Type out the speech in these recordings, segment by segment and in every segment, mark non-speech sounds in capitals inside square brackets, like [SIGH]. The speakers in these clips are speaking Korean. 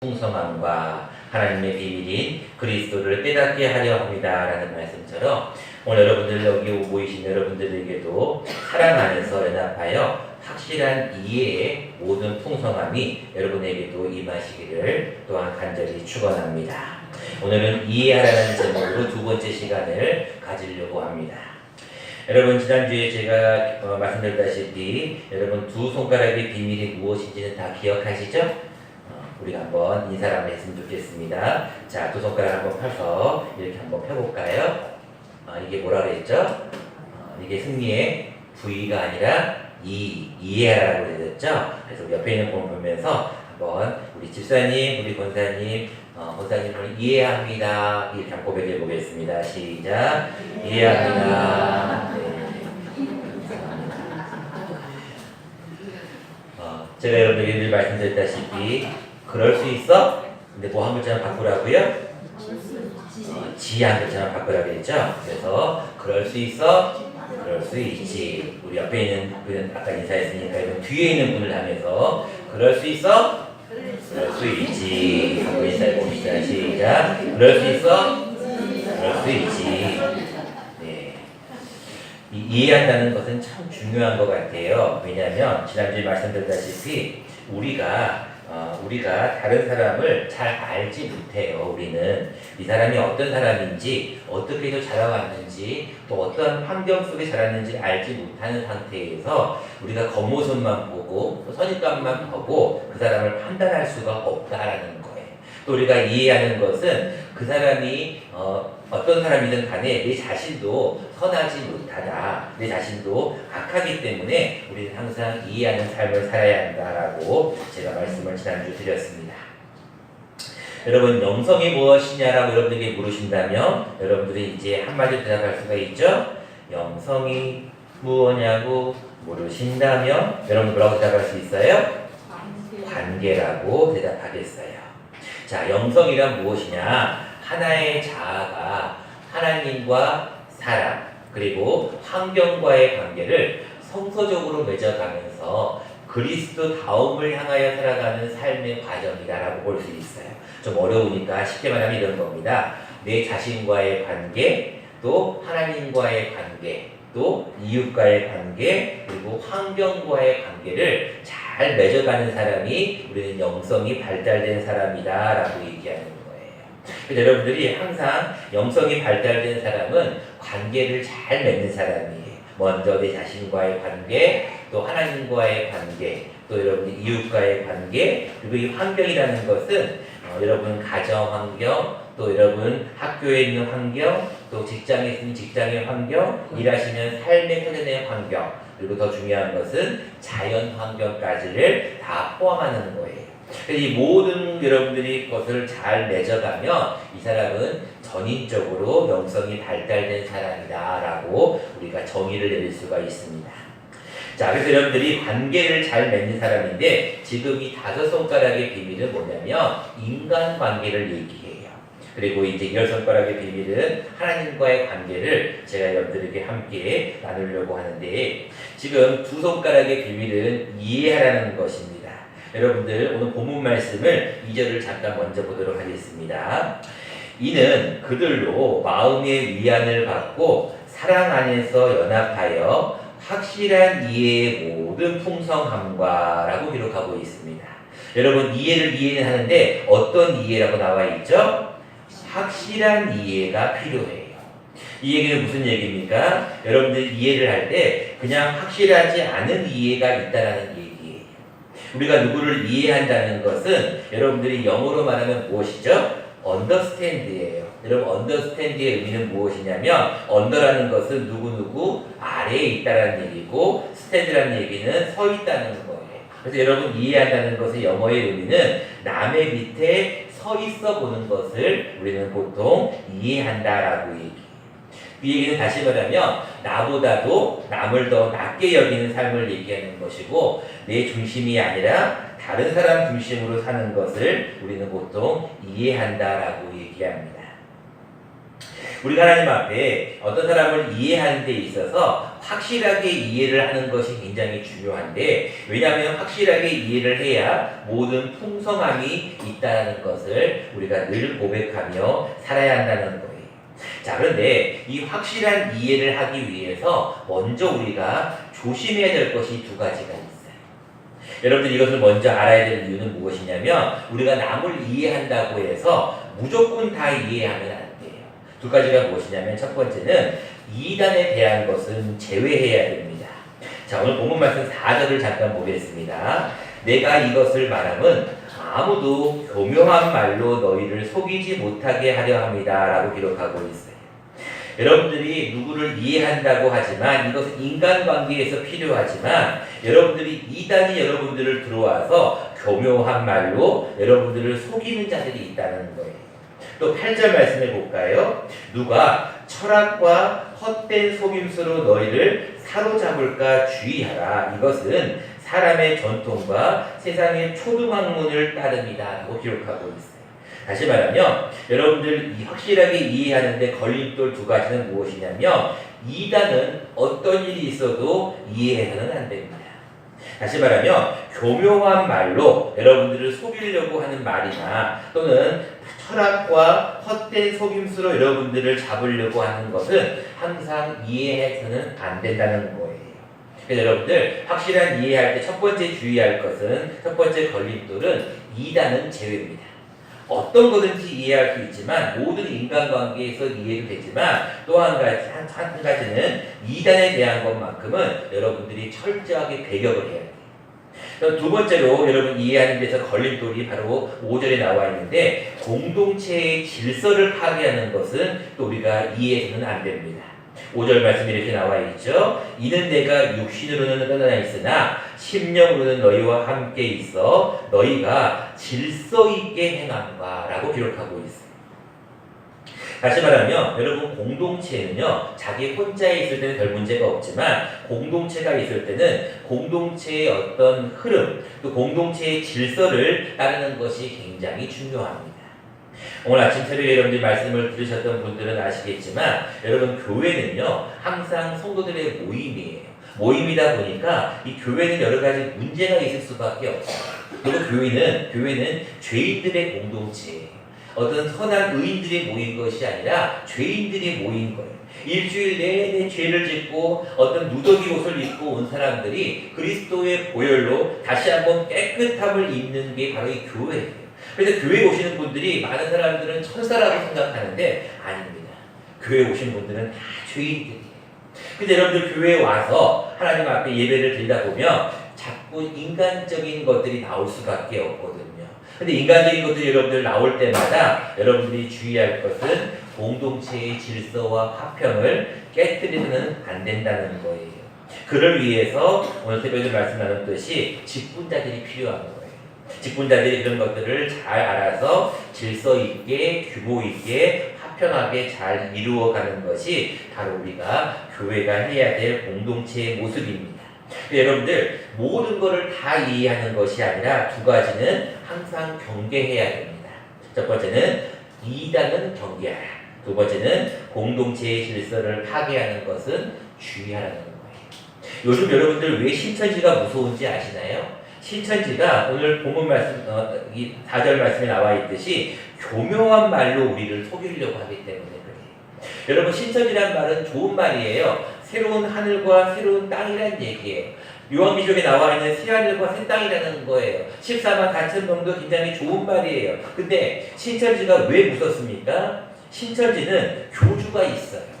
풍성함과 하나님의 비밀인 그리스도를 깨닫게 하려 합니다라는 말씀처럼 오늘 여러분들 여기 모이신 여러분들에게도 사랑 안에서 연합하여 확실한 이해의 모든 풍성함이 여러분에게도 임하시기를 또한 간절히 축원합니다. 오늘은 이해하라는 제목으로 두 번째 시간을 가지려고 합니다. 여러분 지난주에 제가 어, 말씀드렸다시피 여러분 두 손가락의 비밀이 무엇인지는 다 기억하시죠? 어, 우리가 한번 인사를 한번 했으면 좋겠습니다. 자, 두 손가락 한번 펴서 이렇게 한번 펴볼까요? 어, 이게 뭐라 그랬죠? 어, 이게 승리의 부위가 아니라 이, 이해하라고 그랬죠? 그래서 옆에 있는 분 보면서 한번 우리 집사님, 우리 권사님, 어, 권사님을 이해합니다. 이렇게 한번 고백해 보겠습니다. 시작. 이해합니다. 네. 어, 제가 여러분에게 늘 말씀드렸다시피 그럴 수 있어? 근데 뭐한 글자만 바꾸라고요? 어, 지한 글자만 바꾸라고 했죠? 그래서 그럴 수 있어? 그럴 수 있지. 우리 옆에 있는 분은 아까 인사했으니까 이번 뒤에 있는 분을 하면서 그럴 수 있어? 그럴 수 있지. 하고 인사해 봅시다. 시작. 그럴 수 있어? 그럴 수 있지. 네. 이- 이해한다는 것은 참 중요한 것 같아요. 왜냐하면 지난주에 말씀드렸다시피 우리가 어, 우리가 다른 사람을 잘 알지 못해요. 우리는 이 사람이 어떤 사람인지 어떻게 해서 자라왔는지 또 어떤 환경 속에 자랐는지 알지 못하는 상태에서 우리가 겉모습만 보고 또 선입감만 보고 그 사람을 판단할 수가 없다라는 거예요. 또 우리가 이해하는 것은 그 사람이 어, 어떤 사람이든 간에 내 자신도 선하지 못하다. 내 자신도 악하기 때문에 우리는 항상 이해하는 삶을 살아야 한다라고 제가 말씀을 지난주 드렸습니다. 여러분 영성이 무엇이냐라고 여러분에게 물으신다면 여러분들이 이제 한마디 대답할 수가 있죠. 영성이 무엇냐고 물으신다면 여러분 뭐라고 대답할 수 있어요? 관계라고 대답하겠어요. 자, 영성이란 무엇이냐? 하나의 자아가 하나님과 사람, 그리고 환경과의 관계를 성서적으로 맺어가면서 그리스도 다움을 향하여 살아가는 삶의 과정이다라고 볼 수 있어요. 좀 어려우니까 쉽게 말하면 이런 겁니다. 내 자신과의 관계, 또 하나님과의 관계, 또 이웃과의 관계, 그리고 환경과의 관계를 잘 맺어가는 사람이 우리는 영성이 발달된 사람이다라고 얘기하는 그래서 여러분들이 항상 영성이 발달된 사람은 관계를 잘 맺는 사람이에요. 먼저 내 자신과의 관계, 또 하나님과의 관계, 또 여러분 이웃과의 관계, 그리고 이 환경이라는 것은 어, 여러분 가정 환경, 또 여러분 학교에 있는 환경, 또 직장에 있는 직장의 환경, 일하시는 삶의 편연의 환경, 그리고 더 중요한 것은 자연 환경까지를 다 포함하는 거예요. 이 모든 여러분들이 것을 잘 맺어가면 이 사람은 전인적으로 영성이 발달된 사람이다라고 우리가 정의를 내릴 수가 있습니다. 자, 그래서 여러분들이 관계를 잘 맺는 사람인데 지금 이 다섯 손가락의 비밀은 뭐냐면 인간 관계를 얘기해요. 그리고 이제 열 손가락의 비밀은 하나님과의 관계를 제가 여러분들에게 함께 나누려고 하는데 지금 두 손가락의 비밀은 이해하라는 것입니다. 여러분들 오늘 본문 말씀을 2절을 잠깐 먼저 보도록 하겠습니다. 이는 그들로 마음의 위안을 받고 사랑 안에서 연합하여 확실한 이해의 모든 풍성함과라고 기록하고 있습니다. 여러분 이해를 이해는 하는데 어떤 이해라고 나와 있죠? 확실한 이해가 필요해요. 이 얘기는 무슨 얘기입니까? 여러분들 이해를 할 때 그냥 확실하지 않은 이해가 있다라는. 우리가 누구를 이해한다는 것은 여러분들이 영어로 말하면 무엇이죠? understand예요. 여러분 understand의 의미는 무엇이냐면 under라는 것은 누구누구 아래에 있다라는 얘기고 stand라는 얘기는 서 있다는 거예요. 그래서 여러분 이해한다는 것의 영어의 의미는 남의 밑에 서 있어 보는 것을 우리는 보통 이해한다라고 얘기해요. 이 얘기는 다시 말하면 나보다도 남을 더 낮게 여기는 삶을 얘기하는 것이고 내 중심이 아니라 다른 사람 중심으로 사는 것을 우리는 보통 이해한다라고 얘기합니다. 우리가 하나님 앞에 어떤 사람을 이해하는 데 있어서 확실하게 이해를 하는 것이 굉장히 중요한데 왜냐하면 확실하게 이해를 해야 모든 풍성함이 있다는 것을 우리가 늘 고백하며 살아야 한다는 거예요. 자, 그런데 이 확실한 이해를 하기 위해서 먼저 우리가 조심해야 될 것이 두 가지가 있어요. 여러분들 이것을 먼저 알아야 될 이유는 무엇이냐면 우리가 남을 이해한다고 해서 무조건 다 이해하면 안 돼요. 두 가지가 무엇이냐면 첫 번째는 이단에 대한 것은 제외해야 됩니다. 자, 오늘 본문 말씀 4절을 잠깐 보겠습니다. 내가 이것을 말함은 아무도 교묘한 말로 너희를 속이지 못하게 하려 합니다. 라고 기록하고 있어요. 여러분들이 누구를 이해한다고 하지만 이것은 인간관계에서 필요하지만 여러분들이 이단이 여러분들을 들어와서 교묘한 말로 여러분들을 속이는 자들이 있다는 거예요. 또 8절 말씀해 볼까요? 누가 철학과 헛된 속임수로 너희를 사로잡을까 주의하라. 이것은 사람의 전통과 세상의 초등학문을 따릅니다. 라고 기록하고 있어요. 다시 말하면 여러분들 이 확실하게 이해하는데 걸림돌 두 가지는 무엇이냐면 이단은 어떤 일이 있어도 이해해서는 안 됩니다. 다시 말하면 교묘한 말로 여러분들을 속이려고 하는 말이나 또는 철학과 헛된 속임수로 여러분들을 잡으려고 하는 것은 항상 이해해서는 안 된다는 거예요. 그래서 여러분들 확실한 이해할 때 첫 번째 주의할 것은 첫 번째 걸림돌은 이단은 제외입니다. 어떤 거든지 이해할 수 있지만 모든 인간관계에서 이해도 되지만 또 한 가지 한, 한 가지는 이단에 대한 것만큼은 여러분들이 철저하게 배격을 해야 돼요. 두 번째로 여러분 이해하는 데서 걸림돌이 바로 5절에 나와 있는데 공동체의 질서를 파괴하는 것은 또 우리가 이해해서는 안 됩니다. 5절 말씀이 이렇게 나와 있죠. 이는 내가 육신으로는 떠나 있으나 심령으로는 너희와 함께 있어 너희가 질서 있게 행함과 라고 기록하고 있어요. 다시 말하면 여러분 공동체는요 자기 혼자 있을 때는 별 문제가 없지만 공동체가 있을 때는 공동체의 어떤 흐름 또 공동체의 질서를 따르는 것이 굉장히 중요합니다. 오늘 아침 새벽에 여러분들이 말씀을 들으셨던 분들은 아시겠지만 여러분 교회는요 항상 성도들의 모임이에요. 모임이다 보니까 이 교회는 여러 가지 문제가 있을 수밖에 없어요. 그리고 교회는 교회는 죄인들의 공동체예요. 어떤 선한 의인들이 모인 것이 아니라 죄인들이 모인 거예요. 일주일 내내 죄를 짓고 어떤 누더기 옷을 입고 온 사람들이 그리스도의 보혈로 다시 한번 깨끗함을 입는 게 바로 이 교회예요. 그래서 교회 오시는 분들이 많은 사람들은 천사라고 생각하는데 아닙니다. 교회 오신 분들은 다 죄인들이에요. 근데 여러분들 교회에 와서 하나님 앞에 예배를 드리다 보면 자꾸 인간적인 것들이 나올 수밖에 없거든요. 근데 인간적인 것들이 여러분들 나올 때마다 여러분들이 주의할 것은 공동체의 질서와 화평을 깨뜨리는 안 된다는 거예요. 그를 위해서 오늘 새벽에 말씀 나눴듯이 직분자들이 거예요. 직분자들이 그런 것들을 잘 알아서 질서 있게 규모 있게 화평하게 잘 이루어가는 것이 바로 우리가 교회가 해야 될 공동체의 모습입니다. 여러분들 모든 것을 다 이해하는 것이 아니라 두 가지는 항상 경계해야 됩니다. 첫 번째는 이단은 경계하라. 두 번째는 공동체의 질서를 파괴하는 것은 주의하라는 거예요. 요즘 여러분들 왜 신천지가 무서운지 아시나요? 신천지가 오늘 본문 말씀, 어, 이 4절 말씀에 나와 있듯이 교묘한 말로 우리를 속이려고 하기 때문에 그래요. 여러분, 신천지란 말은 좋은 말이에요. 새로운 하늘과 새로운 땅이란 얘기예요. 요한기적에 나와 있는 새 하늘과 새 땅이라는 거예요. 14만 4천 명도 굉장히 좋은 말이에요. 근데 신천지가 왜 무섭습니까? 신천지는 교주가 있어요.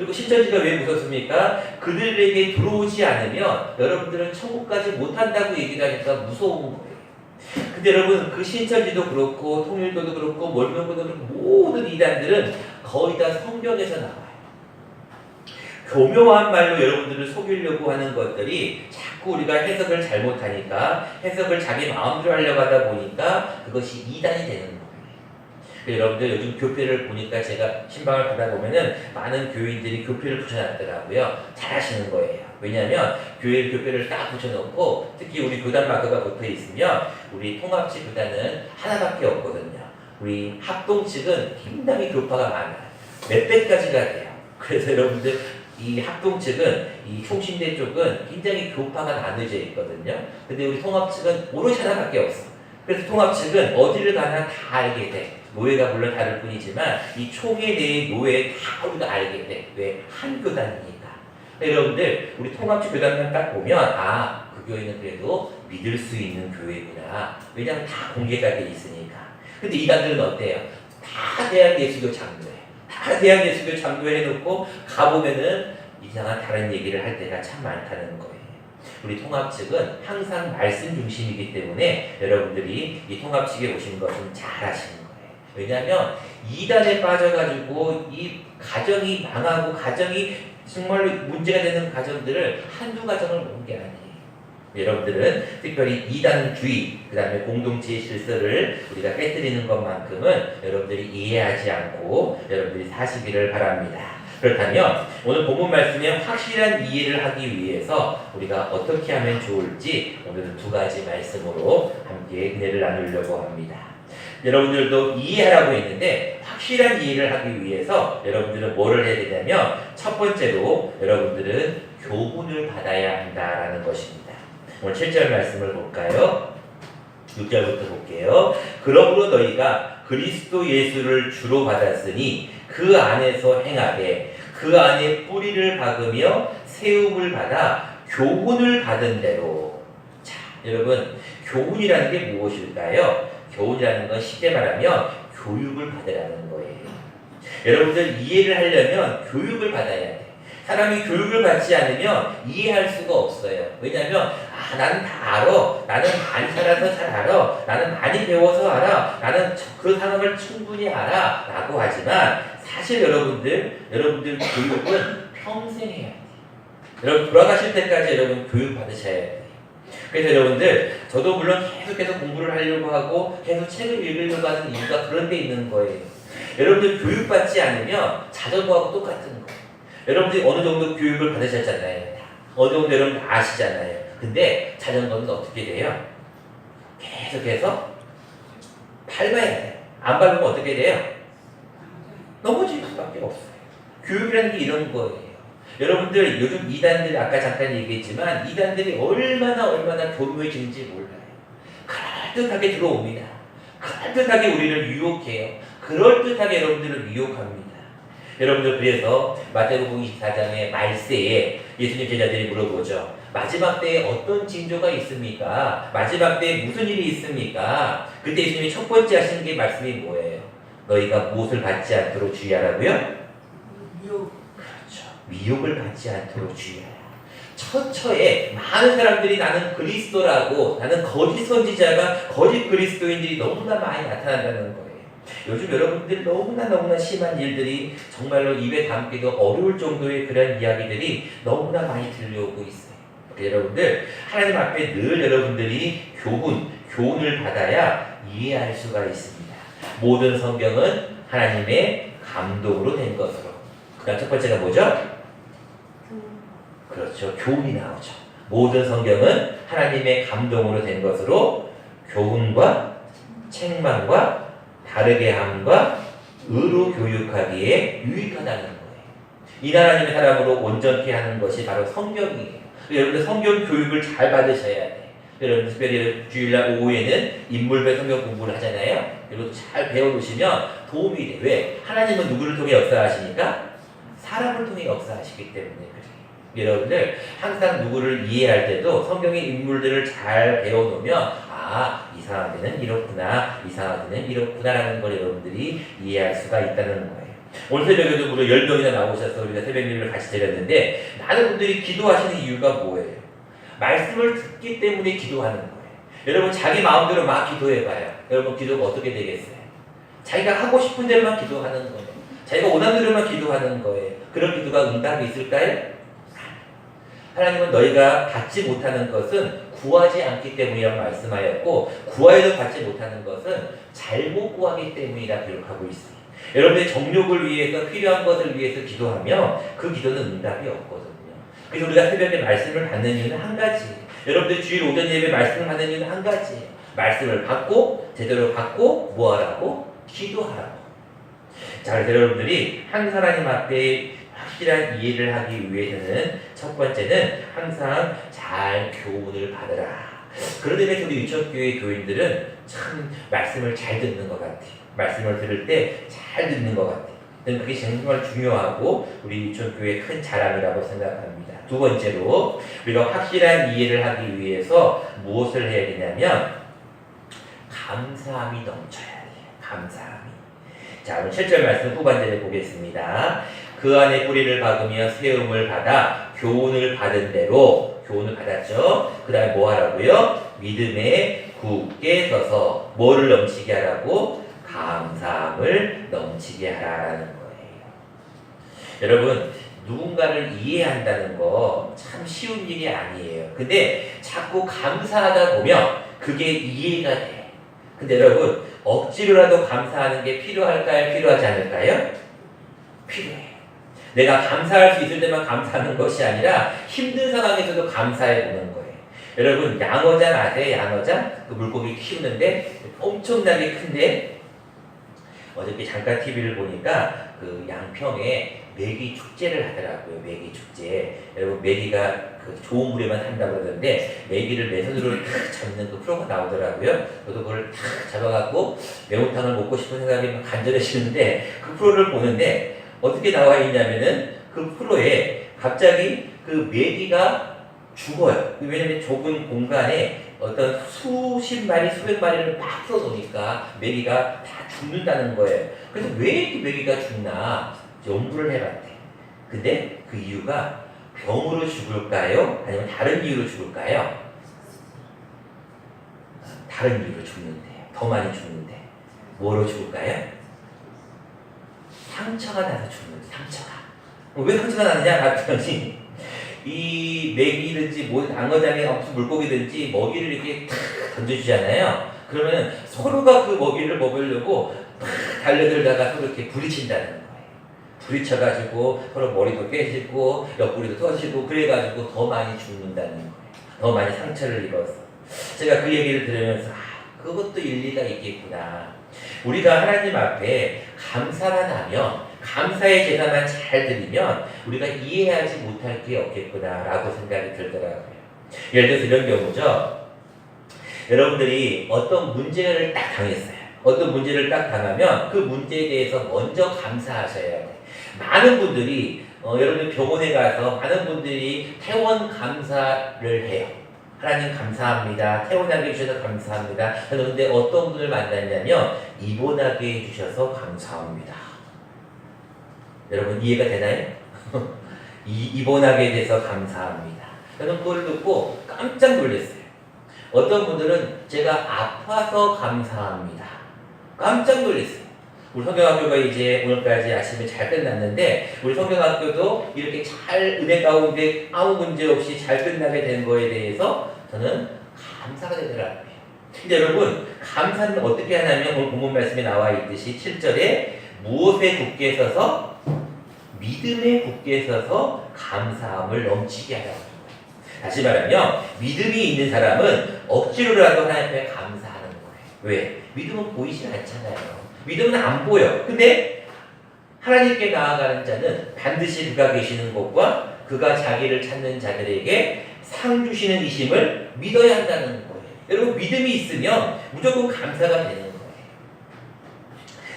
그리고 신천지가 왜 무섭습니까? 그들에게 들어오지 않으면 여러분들은 천국까지 못한다고 얘기를 하니까 무서운 거예요. 근데 여러분 그 신천지도 그렇고 통일교도 그렇고 몰명교도 그렇고 모든 이단들은 거의 다 성경에서 나와요. 교묘한 말로 여러분들을 속이려고 하는 것들이 자꾸 우리가 해석을 잘못하니까 해석을 자기 마음대로 하려고 하다 보니까 그것이 이단이 되는 거예요. 여러분들 요즘 교회를 보니까 제가 신방을 가다 보면은 많은 교인들이 교회를 붙여놨더라고요. 잘하시는 거예요. 왜냐하면 교회 교회를 딱 붙여놓고 특히 우리 교단 마크가 붙어 있으면 우리 통합 지 교단은 하나밖에 없거든요. 우리 합동 측은 굉장히 교파가 많아요. 몇 배까지가 돼요. 그래서 여러분들 이 학동 측은 이 총신대 쪽은 굉장히 교파가 나눠져 있거든요. 근데 우리 통합 측은 오롯이 하나밖에 없어. 그래서 통합 측은 어디를 가나 다 알게 돼. 노예가 물론 다를 뿐이지만 이 총회 내의 노예 다 우리가 알게 돼. 왜? 한 교단이니까. 여러분들 우리 통합 측 교단만 딱 보면 아, 그 교회는 그래도 믿을 수 있는 교회구나. 왜냐하면 다 공개가 돼 있으니까. 근데 이단들은 어때요? 다 대한 예수교 장로회. 다 대한 예수교 장로회 해놓고 가보면은 이상한 다른 얘기를 할 때가 참 많다는 거예요. 우리 통합 측은 항상 말씀 중심이기 때문에 여러분들이 이 통합 측에 오신 것은 잘 거예요. 왜냐하면 이단에 빠져가지고 이 가정이 망하고 가정이 정말로 문제가 되는 가정들을 한두 가정을 모은 게 아니에요. 여러분들은 특별히 이단주의, 그 다음에 공동체의 질서를 우리가 깨뜨리는 것만큼은 여러분들이 이해하지 않고 여러분들이 사시기를 바랍니다. 그렇다면 오늘 본문 말씀에 확실한 이해를 하기 위해서 우리가 어떻게 하면 좋을지 오늘은 두 가지 말씀으로 함께 은혜를 나누려고 합니다. 여러분들도 이해하라고 했는데 확실한 이해를 하기 위해서 여러분들은 뭐를 해야 되냐면 첫 번째로 여러분들은 교훈을 받아야 한다라는 것입니다. 오늘 7절 말씀을 볼까요? 6절부터 볼게요. 그러므로 너희가 그리스도 예수를 주로 받았으니 그 안에서 행하되 그 안에 뿌리를 박으며 세움을 받아 교훈을 받은 대로 자 여러분 교훈이라는 게 무엇일까요? 교훈이라는 건 쉽게 말하면 교육을 받으라는 거예요. 여러분들 이해를 하려면 교육을 받아야 돼. 사람이 교육을 받지 않으면 이해할 수가 없어요. 왜냐하면 아 나는 다 알아. 나는 많이 살아서 잘 알아. 나는 많이 배워서 알아. 나는 저- 그 상황을 충분히 알아. 라고 하지만 사실 여러분들 여러분들 교육은 평생 해야 돼. 여러분 돌아가실 때까지 여러분 교육 받으셔야 돼. 그래서 여러분들 저도 물론 계속해서 공부를 하려고 하고 계속 책을 읽으려고 하는 이유가 그런 데 있는 거예요. 여러분들 교육받지 않으면 자전거하고 똑같은 거예요. 여러분들이 어느 정도 교육을 받으셨잖아요. 다. 어느 정도 여러분 다 아시잖아요. 근데 자전거는 어떻게 돼요? 계속해서 밟아야 돼요. 안 밟으면 어떻게 돼요? 넘어질 수밖에 없어요. 교육이라는 게 이런 거예요. 여러분들 요즘 이단들 아까 잠깐 얘기했지만 이단들이 얼마나 얼마나 교묘해지는지 몰라요. 그럴듯하게 들어옵니다. 그럴듯하게 우리를 유혹해요. 그럴듯하게 여러분들을 미혹합니다. 여러분들 그래서 마태복음 24장의 말세에 예수님 제자들이 물어보죠. 마지막 때에 어떤 징조가 있습니까? 마지막 때에 무슨 일이 있습니까? 그때 예수님이 첫 번째 하시는 게 말씀이 뭐예요? 너희가 무엇을 받지 않도록 주의하라고요? 미혹을 받지 않도록 주의하라. 처처에 많은 사람들이 나는 그리스도라고 나는 거짓 선지자가 거짓 그리스도인들이 너무나 많이 나타난다는 거예요. 요즘 여러분들 너무나 너무나 심한 일들이 정말로 입에 담기도 어려울 정도의 그런 이야기들이 너무나 많이 들려오고 있어요. 그래서 여러분들 하나님 앞에 늘 여러분들이 교훈, 교훈을 받아야 이해할 수가 있습니다. 모든 성경은 하나님의 감동으로 된 것으로. 그다음 첫 번째가 뭐죠? 그렇죠. 교훈이 나오죠. 모든 성경은 하나님의 감동으로 된 것으로 교훈과 책망과 다르게 함과 의로 교육하기에 유익하다는 거예요. 이 하나님의 사람으로 온전케 하는 것이 바로 성경이에요. 여러분들 성경 교육을 잘 받으셔야 돼. 여러분 특별히 주일날 오후에는 인물별 성경 공부를 하잖아요. 이것도 잘 배워놓으시면 도움이 돼. 왜? 하나님은 누구를 통해 역사하시니까? 사람을 통해 역사하시기 때문에. 여러분들 항상 누구를 이해할 때도 성경의 인물들을 잘 배워놓으면 아, 이 사람들은 이렇구나, 이 사람들은 이렇구나라는 걸 여러분들이 이해할 수가 있다는 거예요. 오늘 새벽에도 무려 10명이나 나오셔서 우리가 새벽 예배를 같이 드렸는데 많은 분들이 기도하시는 이유가 뭐예요? 말씀을 듣기 때문에 기도하는 거예요. 여러분 자기 마음대로 막 기도해봐요. 여러분 기도가 어떻게 되겠어요? 자기가 하고 싶은 대로만 기도하는 거예요. 자기가 원하는 대로만 기도하는 거예요. 그런 기도가 응답이 있을까요? 하나님은 너희가 받지 못하는 것은 구하지 않기 때문이라고 말씀하였고 구하여도 받지 못하는 것은 잘못 구하기 때문이라 기록하고 있습니다. 여러분의 정욕을 위해서 필요한 것을 위해서 기도하면 그 기도는 응답이 없거든요. 그래서 우리가 새벽에 말씀을 받는 이유는 한 가지. 여러분들 주일 오전 예배 말씀을 받는 이유는 한 가지. 말씀을 받고 제대로 받고 뭐하라고? 기도하라고. 자, 여러분들이 항상 하나님 앞에 확실한 이해를 하기 위해서는 첫 번째는 항상 잘 교훈을 받으라. 그러다 보니 우리 유치원교회 교인들은 참 말씀을 잘 듣는 것 같아요. 말씀을 들을 때 잘 듣는 것. 저는 그게 정말 중요하고 우리 유치원교회의 큰 자랑이라고 생각합니다. 두 번째로 우리가 확실한 이해를 하기 위해서 무엇을 해야 되냐면 감사함이 넘쳐야 돼요. 감사함이. 자, 그럼 7절 말씀 후반절에 보겠습니다. 그 안에 뿌리를 박으며 세움을 받아 교훈을 받은 대로 교훈을 받았죠. 그 다음에 뭐 하라고요? 믿음에 굳게 서서 뭐를 넘치게 하라고? 감사함을 넘치게 하라는 거예요. 여러분, 누군가를 이해한다는 거 참 쉬운 일이 아니에요. 근데 자꾸 감사하다 보면 그게 이해가 돼. 근데 여러분, 억지로라도 감사하는 게 필요할까요? 필요하지 않을까요? 필요해요. 내가 감사할 수 있을 때만 감사하는 것이 아니라 힘든 상황에서도 감사해 보는 거예요. 여러분, 양어장 아세요? 양어장? 그 물고기 키우는데 엄청나게 큰데 어저께 잠깐 TV를 보니까 그 양평에 메기 축제를 하더라고요. 메기 축제. 여러분 메기가 그 좋은 물에만 산다고 그러던데 메기를 맨손으로 탁 잡는 그 프로가 나오더라고요. 저도 그걸 탁 잡아갖고 매운탕을 먹고 싶은 생각이 막 간절해지는데 그 프로를 보는데 어떻게 나와 있냐면은 그 프로에 갑자기 그 메기가 죽어요. 왜냐면 좁은 공간에 어떤 수십 마리, 수백 마리를 막 풀어놓으니까 메기가 다 죽는다는 거예요. 그래서 왜 이렇게 메기가 죽나 연구를 해봤대. 근데 그 이유가 병으로 죽을까요? 아니면 다른 이유로 죽을까요? 다른 이유로 죽는데 더 많이 죽는데 뭐로 죽을까요? 상처가 나서 죽는 상처가 왜 상처가 나느냐 봤더니 이 메기든지 뭐 앙어장에 무슨 물고기든지 먹이를 이렇게 탁 던져주잖아요. 그러면 서로가 그 먹이를 먹으려고 탁 달려들다가 서로 이렇게 부딪힌다는 거예요. 부딪혀가지고 서로 머리도 깨지고 옆구리도 터지고 그래가지고 더 많이 죽는다는 거예요. 더 많이 상처를 입어서. 제가 그 얘기를 들으면서 아, 그것도 일리가 있겠구나. 우리가 하나님 앞에 감사만 하면 감사의 제사만 잘 드리면 우리가 이해하지 못할 게 없겠구나라고 생각이 들더라고요. 예를 들어서 이런 경우죠. 여러분들이 어떤 문제를 딱 당했어요. 어떤 문제를 딱 당하면 그 문제에 대해서 먼저 감사하셔야 돼요. 많은 분들이 어, 여러분 병원에 가서 많은 분들이 퇴원 감사를 해요. 하나님 감사합니다. 퇴원하게 해주셔서 감사합니다. 그런데 어떤 분을 만났냐면 입원하게 해주셔서 감사합니다. 여러분 이해가 되나요? [LAUGHS] 이, 입원하게 돼서 감사합니다. 저는 그걸 듣고 깜짝 놀랐어요. 어떤 분들은 제가 아파서 감사합니다. 깜짝 놀랐어요. 우리 성경학교가 이제 오늘까지 아침에 잘 끝났는데 우리 성경학교도 이렇게 잘 은혜 가운데 아무 문제 없이 잘 끝나게 된 거에 대해서 저는 감사가 되더라고요. 근데 여러분 감사는 어떻게 하냐면 오늘 본문 말씀에 나와 있듯이 7절에 무엇에 굳게 서서 믿음에 굳게 서서 감사함을 넘치게 하라고 합니다. 다시 말하면 믿음이 있는 사람은 억지로라도 하나님 앞에 감사하는 거예요. 왜? 믿음은 보이지 않잖아요. 믿음은 안 보여. 근데 하나님께 나아가는 자는 반드시 그가 계시는 곳과 그가 자기를 찾는 자들에게 상 주시는 이심을 믿어야 한다는 거예요. 여러분 믿음이 있으면 무조건 감사가 되는 거예요.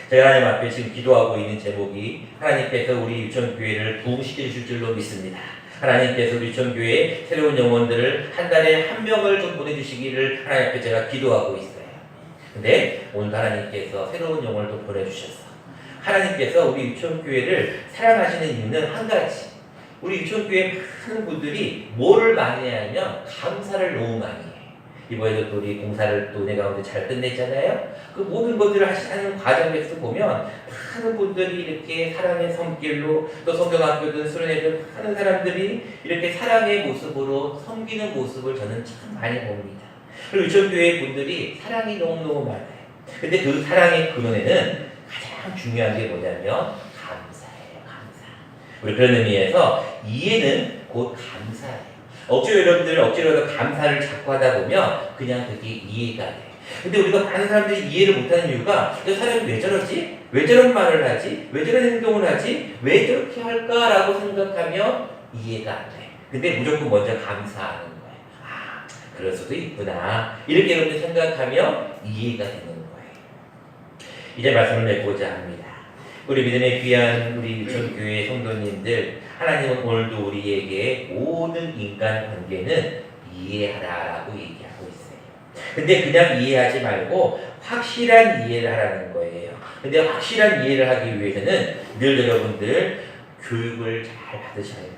제가 하나님 앞에 지금 기도하고 있는 제목이 하나님께서 우리 유천 교회를 부흥시켜 주실 줄로 믿습니다. 하나님께서 우리 유천 교회에 새로운 영혼들을 한 달에 한 명을 좀 보내주시기를 하나님 앞에 제가 기도하고 있어요. 근데 오늘 하나님께서 새로운 영혼을 또 보내주셨어. 하나님께서 우리 유천교회를 사랑하시는 이유는 한 가지. 우리 유천교회 많은 분들이 뭐를 많이 하냐면 감사를 너무 많이 해. 이번에도 또 우리 공사를 또 은혜 가운데 잘 끝냈잖아요. 그 모든 것들을 하시는 과정에서 보면 많은 분들이 이렇게 사랑의 손길로 또 성경학교든 수련회든 많은 사람들이 이렇게 사랑의 모습으로 섬기는 모습을 저는 참 많이 봅니다. 그리고 유천교회 분들이 사랑이 너무너무 많아요. 근데 그 사랑의 근원에는 가장 중요한 게 뭐냐면 감사예요. 감사. 우리 그런 의미에서 이해는 곧 감사예요. 억지로 여러분들 억지로 감사를 자꾸 하다 보면 그냥 그게 이해가 돼. 근데 우리가 많은 사람들이 이해를 못하는 이유가 이 사람이 왜 저러지? 왜 저런 말을 하지? 왜 저런 행동을 하지? 왜 저렇게 할까라고 생각하면 이해가 안 돼. 근데 무조건 먼저 감사하는 그럴 수도 있구나. 이렇게 여러분들 생각하면 이해가 되는 거예요. 이제 말씀을 맺고자 합니다. 우리 믿음의 귀한 우리 전교회 성도님들, 하나님은 오늘도 우리에게 모든 인간 관계는 이해하라라고 얘기하고 있어요. 근데 그냥 이해하지 말고 확실한 이해를 하라는 거예요. 근데 확실한 이해를 하기 위해서는 늘 여러분들 교육을 잘 받으셔야 돼요.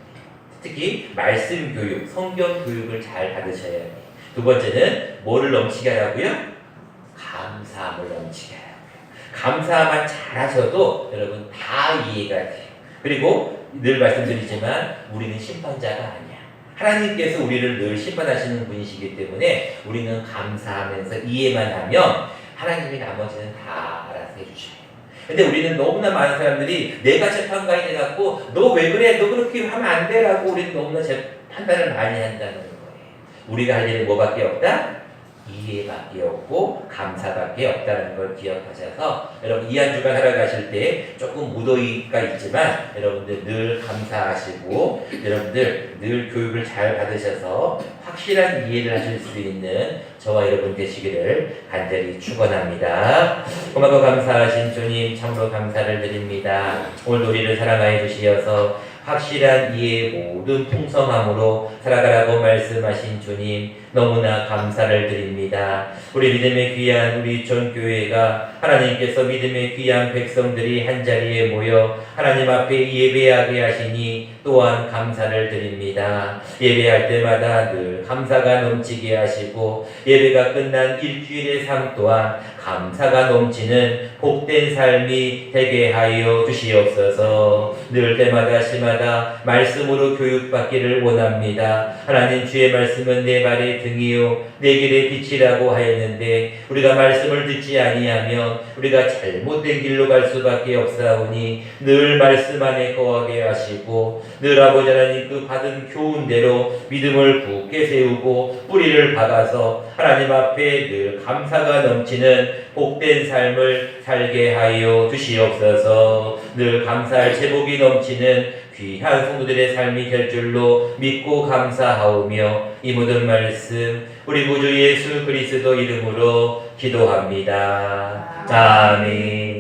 특히 말씀 교육, 성경 교육을 잘 받으셔야 돼요. 두 번째는 뭐를 넘치게 하라고요? 감사함을 넘치게 하라고요. 감사만 잘하셔도 여러분 다 이해가 돼요. 그리고 늘 말씀드리지만 우리는 심판자가 아니야. 하나님께서 우리를 늘 심판하시는 분이시기 때문에 우리는 감사하면서 이해만 하면 하나님이 나머지는 다 알아서 해주셔요. 근데 우리는 너무나 많은 사람들이 내가 재판관이 돼갖고 너 왜 그래? 너 그렇게 하면 안 돼라고 우리는 너무나 재, 판단을 많이 한다는 거예요. 우리가 할 일은 뭐밖에 없다? 이해밖에 없고 감사밖에 없다는 걸 기억하셔서 여러분 이 한 주간 살아가실 때 조금 무더위가 있지만 여러분들 늘 감사하시고 여러분들 늘 교육을 잘 받으셔서 확실한 이해를 하실 수 있는 저와 여러분 되시기를 간절히 축원합니다. 고맙고 감사하신 주님 참으로 감사를 드립니다. 오늘 우리를 사랑하여 주시어서 확실한 이해 모든 풍성함으로 살아가라고 말씀하신 주님 너무나 감사를 드립니다. 우리 믿음의 귀한 우리 전교회가 하나님께서 믿음의 귀한 백성들이 한 자리에 모여 하나님 앞에 예배하게 하시니 또한 감사를 드립니다. 예배할 때마다 늘 감사가 넘치게 하시고 예배가 끝난 일주일의 삶 또한 감사가 넘치는 복된 삶이 되게 하여 주시옵소서. 늘 때마다 시마다 말씀으로 교육받기를 원합니다. 하나님 주의 말씀은 내 발의 등이요. 내 길의 빛이라고 하였는데 우리가 말씀을 듣지 아니하면 우리가 잘못된 길로 갈 수밖에 없사오니 늘 말씀 안에 거하게 하시고 늘 아버지 하나님 그 받은 교훈대로 믿음을 굳게 세우고 뿌리를 박아서 하나님 앞에 늘 감사가 넘치는 복된 삶을 살게 하여 주시옵소서. 늘 감사할 제복이 넘치는 귀한 성도들의 삶이 될 줄로 믿고 감사하오며 이 모든 말씀 우리 구주 예수 그리스도 이름으로 기도합니다. 아멘.